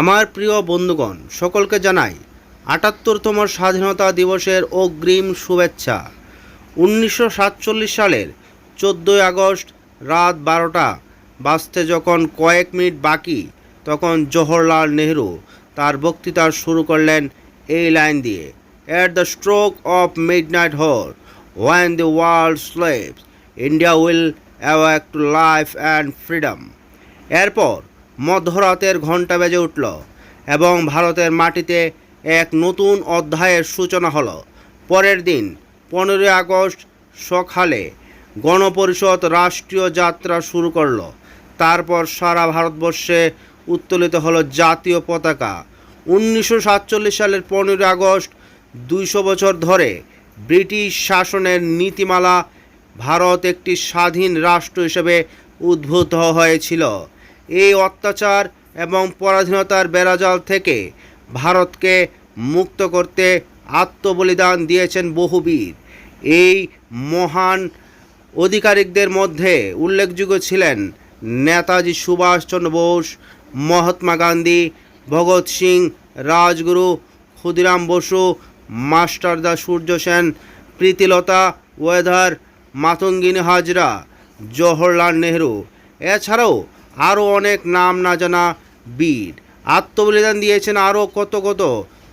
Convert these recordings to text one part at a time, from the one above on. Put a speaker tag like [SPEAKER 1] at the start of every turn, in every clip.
[SPEAKER 1] আমার প্রিয় বন্ধুগণ, সকলকে জানাই, আটাত্তরতম স্বাধীনতা দিবসের অগ্রিম শুভেচ্ছা। উনিশশো সাতচল্লিশ সালের চোদ্দোই আগস্ট রাত বারোটা বাজতে যখন কয়েক মিনিট বাকি, তখন জওহরলাল নেহরু তার বক্তৃতা শুরু করলেন এই লাইন দিয়ে at the stroke of midnight hour when the world sleeps India will awake to life and freedom এরপর মধ্যরাতের ঘণ্টা বেজে উঠল এবং ভারতের মাটিতে এক নতুন অধ্যায়ের সূচনা হলো। পরের দিন, পনেরোই আগস্ট সকালে গণপরিষদ রাষ্ট্রীয় যাত্রা শুরু করল। তারপর সারা ভারতবর্ষে উত্তোলিত হলো জাতীয় পতাকা। উনিশশো সাতচল্লিশ সালের পনেরোই আগস্ট, দুইশো বছর ধরে ব্রিটিশ শাসনের নীতিমালা ভারত একটি স্বাধীন রাষ্ট্র হিসেবে উদ্ভূত হয়েছিল। এই অত্যাচার এবং পরাধীনতার বেড়াজাল থেকে ভারতকে মুক্ত করতে আত্মবলিদান দিয়েছেন বহু বীর এই মহান অধিকারিকদের মধ্যে উল্লেখযোগ্য ছিলেন নেতাজি সুভাষচন্দ্র বোস, মহাত্মা গান্ধী, ভগৎ সিং, রাজগুরু, ক্ষুদিরাম বসু মাস্টারদা সূর্য সেন, প্রীতিলতা, ওয়েদার, মাতঙ্গিনী হাজরা, জওহরলাল নেহরু। এছাড়াও আরও অনেক নাম না জানা বীর। আত্মবলিদান দিয়েছেন আরও কত কত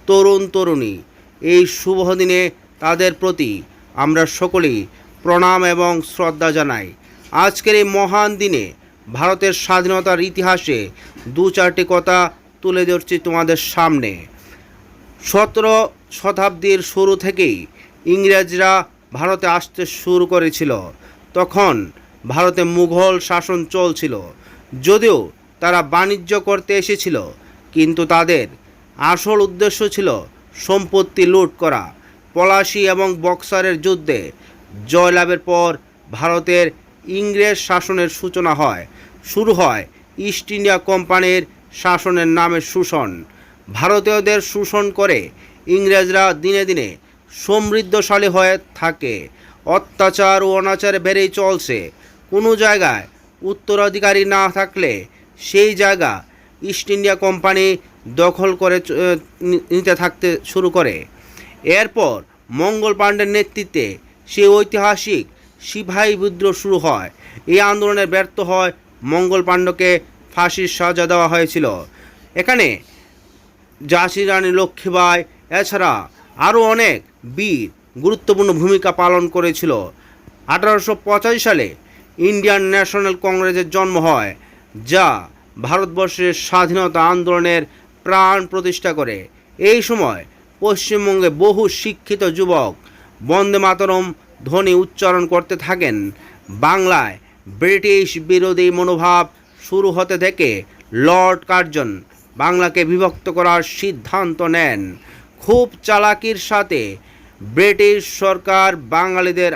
[SPEAKER 1] তরুণ তরুণী। এই শুভ দিনে তাদের প্রতি আমরা সকলেই প্রণাম এবং শ্রদ্ধা জানাই। আজকের এই মহান দিনে ভারতের স্বাধীনতার ইতিহাসে দু চারটি কথা তুলে ধরছি তোমাদের সামনে। সতেরো শতাব্দীর শুরু থেকেই ইংরেজরা ভারতে আসতে শুরু করেছিল। তখন ভারতে মুঘল শাসন চলছিল। যদিও তারা বাণিজ্য করতে এসেছিল, কিন্তু তাদের আসল উদ্দেশ্য ছিল সম্পত্তি লুট করা। পলাশি এবং বক্সারের যুদ্ধে জয়লাভের পর ভারতের ইংরেজ শাসনের সূচনা হয়। শুরু হয় ইস্ট ইন্ডিয়া কোম্পানির শাসনের নামে শোষণ। ভারতীয়দের শোষণ করে ইংরেজরা দিনে দিনে সমৃদ্ধশালী হয়ে থাকে। অত্যাচার ও অনাচার বেড়েই চলছে। কোনো জায়গায় উত্তরাধিকারী না থাকলে সেই জায়গা ইস্ট ইন্ডিয়া কোম্পানি দখল করে নিতে থাকতে শুরু করে। এরপর মঙ্গল পাণ্ডের নেতৃত্বে সেই ঐতিহাসিক সিপাহী বিদ্রোহ শুরু হয়। এই আন্দোলনে ব্যর্থ হয় মঙ্গল পাণ্ডকে ফাঁসির সাজা দেওয়া হয়েছিল। এখানে ঝাঁসি রানী লক্ষ্মীবাই, এছাড়া আরও অনেক বীর গুরুত্বপূর্ণ ভূমিকা পালন করেছিল। আঠারোশো পঁচাশি সালে ইন্ডিয়ান ন্যাশনাল কংগ্রেসের জন্ম হয়, যা ভারতবর্ষের স্বাধীনতা আন্দোলনের প্রাণ প্রতিষ্ঠা করে। এই সময় পশ্চিমবঙ্গে বহু শিক্ষিত যুবক বন্দে মাতরম ধ্বনি উচ্চারণ করতে থাকেন। বাংলায় ব্রিটিশ বিরোধী মনোভাব শুরু হতে থেকে লর্ড কার্জন বাংলাকে বিভক্ত করার সিদ্ধান্ত নেন। খুব চালাকির সাথে ব্রিটিশ সরকার বাঙালিদের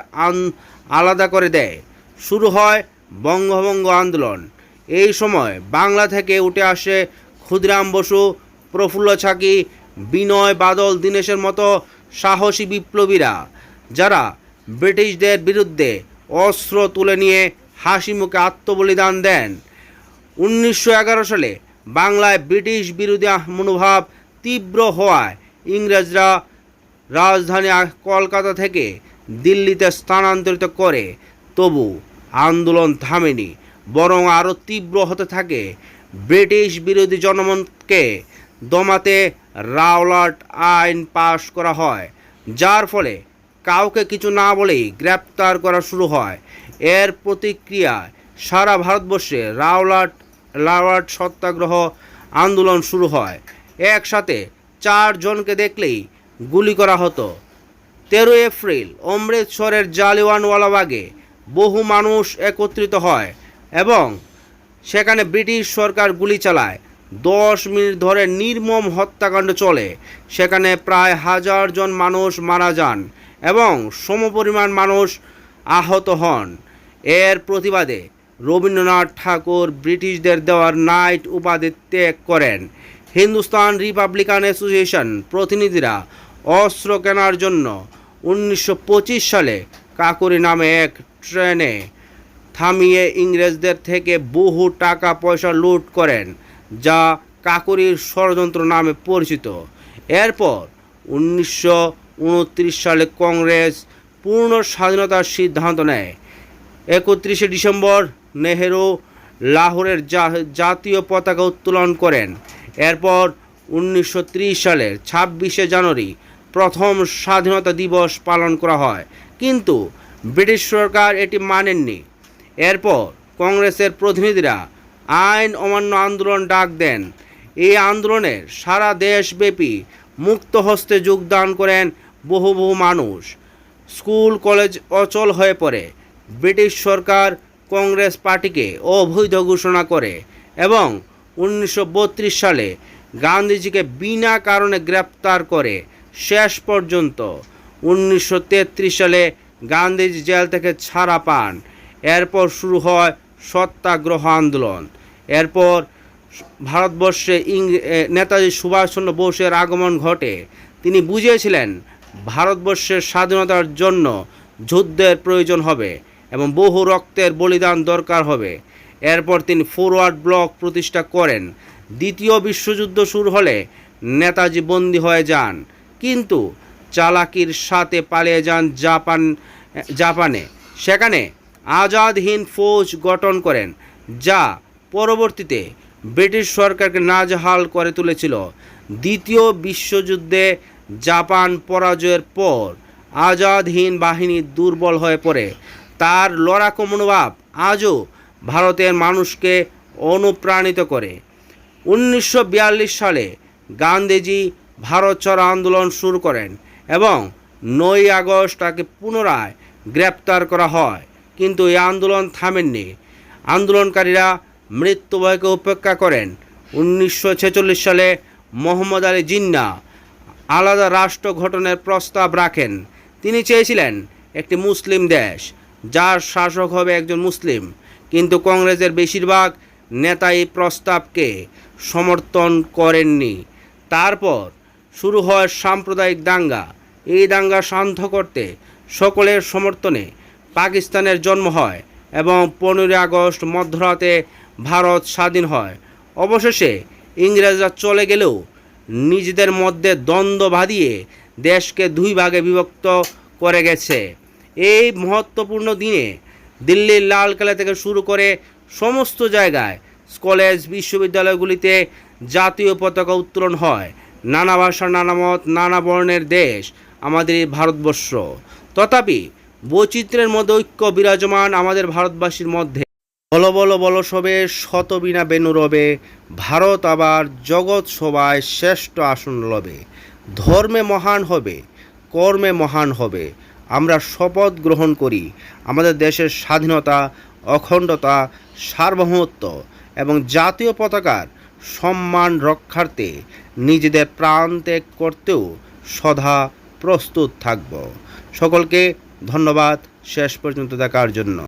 [SPEAKER 1] আলাদা করে দেয়। শুরু হয় বঙ্গভঙ্গ আন্দোলন। এই সময় বাংলা থেকে উঠে আসে ক্ষুদিরাম বসু, প্রফুল্ল ছাকি, বিনয় বাদল, দীনেশের মতো সাহসী বিপ্লবীরা, যারা ব্রিটিশদের বিরুদ্ধে অস্ত্র তুলে নিয়ে হাসি মুখে আত্মবলিদান দেন। উনিশশো এগারো সালে বাংলায় ব্রিটিশ বিরোধী মনোভাব তীব্র হওয়ায় ইংরেজরা রাজধানী কলকাতা থেকে দিল্লিতে স্থানান্তরিত করে তবু আন্দোলন থামেনি, বরং আরও তীব্র হতে থাকে। ব্রিটিশ বিরোধী জনমতকে দমাতে রাওলাট আইন পাশ করা হয়, যার ফলে কাউকে কিছু না বলেই গ্রেপ্তার করা শুরু হয়। এর প্রতিক্রিয়ায় সারা ভারতবর্ষে রাওলাট লাওয়াট সত্যাগ্রহ আন্দোলন শুরু হয়। একসাথে চারজনকে দেখলেই গুলি করা হতো। তেরোই এপ্রিল অমৃতসরের জালিওয়ানওয়ালাবাগে বহু মানুষ একত্রিত হয় এবং সেখানে ব্রিটিশ সরকার গুলি চালায়। দশ মিনিট ধরে নির্মম হত্যাকাণ্ড চলে। সেখানে প্রায় হাজার জন মানুষ মারা যান এবং সমপরিমাণ মানুষ আহত হন। এর প্রতিবাদে রবীন্দ্রনাথ ঠাকুর ব্রিটিশদের দেওয়ার নাইট উপাধি ত্যাগ করেন। হিন্দুস্তান রিপাবলিকান অ্যাসোসিয়েশন প্রতিনিধিরা অস্ত্র কেনার জন্য উনিশশো পঁচিশ সালে কাকুরি নামে এক ট্রেনে থামিয়ে ইংরেজদের থেকে বহু টাকা পয়সা লুট করেন, যা কাকুরির ষড়যন্ত্র নামে পরিচিত। এরপর উনিশশো উনত্রিশ সালে কংগ্রেস পূর্ণ স্বাধীনতার সিদ্ধান্ত নেয়। একত্রিশে ডিসেম্বর নেহেরু লাহোরের জাতীয় পতাকা উত্তোলন করেন। এরপর উনিশশো ত্রিশ সালের ছাব্বিশে জানুয়ারি প্রথম স্বাধীনতা দিবস পালন করা হয়। কিন্তু ব্রিটিশ সরকার এটি মানেননি। এরপর কংগ্রেসের প্রতিনিধিরা আইন অমান্য আন্দোলন ডাক দেন। এই আন্দোলনের সারা দেশব্যাপী মুক্ত হস্তে যোগদান করেন বহু বহু মানুষ। স্কুল, কলেজ অচল হয়ে পড়ে। ব্রিটিশ সরকার কংগ্রেস পার্টিকে অবৈধ ঘোষণা করে এবং উনিশশো বত্রিশ সালে গান্ধীজিকে বিনা কারণে গ্রেপ্তার করে শেষ পর্যন্ত উনিশশো তেত্রিশ সালে গান্ধীজি জেল থেকে ছাড়া পান। এরপর শুরু হয় সত্যাগ্রহ আন্দোলন। এরপর ভারতবর্ষে নেতাজি সুভাষচন্দ্র বোসের আগমন ঘটে। তিনি বুঝিয়েছিলেন, ভারতবর্ষের স্বাধীনতার জন্য যুদ্ধের প্রয়োজন হবে এবং বহু রক্তের বলিদান দরকার হবে। এরপর তিনি ফরওয়ার্ড ব্লক প্রতিষ্ঠা করেন। দ্বিতীয় বিশ্বযুদ্ধ শুরু হলে নেতাজি বন্দী হয়ে যান। কিন্তু চালাকির সাথে পালিয়ে যান জাপান, জাপানে। সেখানে আজাদ হিন্দ ফৌজ গঠন করেন, যা পরবর্তীতে ব্রিটিশ সরকারকে নাজহাল করে তুলেছিল। দ্বিতীয় বিশ্বযুদ্ধে জাপান পরাজয়ের পর আজাদ হিন্দ বাহিনী দুর্বল হয়ে পড়ে। তার লড়াকু মনোভাব আজও ভারতের মানুষকে অনুপ্রাণিত করে। উনিশশো বিয়াল্লিশ সালে গান্ধীজি ভারত ছাড়ো আন্দোলন শুরু করেন। এবং নয় আগস্ট তাকে পুনরায় গ্রেপ্তার করা হয়। কিন্তু এই আন্দোলন থামেননি। আন্দোলনকারীরা মৃত্যুভয়কে উপেক্ষা করেন। উনিশশো ছেচল্লিশ সালে মোহাম্মদ আলী জিন্না আলাদা রাষ্ট্র গঠনের প্রস্তাব রাখেন। তিনি চেয়েছিলেন একটি মুসলিম দেশ, যার শাসক হবে একজন মুসলিম। কিন্তু কংগ্রেসের বেশিরভাগ নেতা এই প্রস্তাবকে সমর্থন করেননি। তারপর শুরু হয় সাম্প্রদায়িক দাঙ্গা। এই দাঙ্গা শান্ত করতে সকলের সমর্থনে পাকিস্তানের জন্ম হয় এবং পনেরোই আগস্ট মধ্যরাতে ভারত স্বাধীন হয়। অবশেষে ইংরেজরা চলে গেলেও নিজেদের মধ্যে দ্বন্দ্ব বাঁধিয়ে দেশকে দুই ভাগে বিভক্ত করে গেছে। এই মহত্বপূর্ণ দিনে দিল্লির লালকেলা থেকে শুরু করে সমস্ত জায়গায় কলেজ, বিশ্ববিদ্যালয়গুলিতে জাতীয় পতাকা উত্তোলন হয়। নানা ভাষা নানা মত, নানা বর্ণের দেশ আমাদের ভারতবর্ষ। তথাপি বৈচিত্র্যের মধ্যে ঐক্য বিরাজমান আমাদের ভারতবাসীর মধ্যে। বলো বলো বলো সবে শত বিনা বেনু রবে, ভারত আবার জগৎ সবাই শ্রেষ্ঠ আসন লবে। ধর্মে মহান হবে, কর্মে মহান হবে। আমরা শপথ গ্রহণ করি, আমাদের দেশের স্বাধীনতা, অখণ্ডতা, সার্বভৌমত্ব এবং জাতীয় পতাকার সম্মান রক্ষার্থে নিজেদের প্রাণ ত্যাগ করতেও সদা প্রস্তুত থাকব। সকলকে ধন্যবাদ। শেষ পর্যন্ত দেখার জন্য।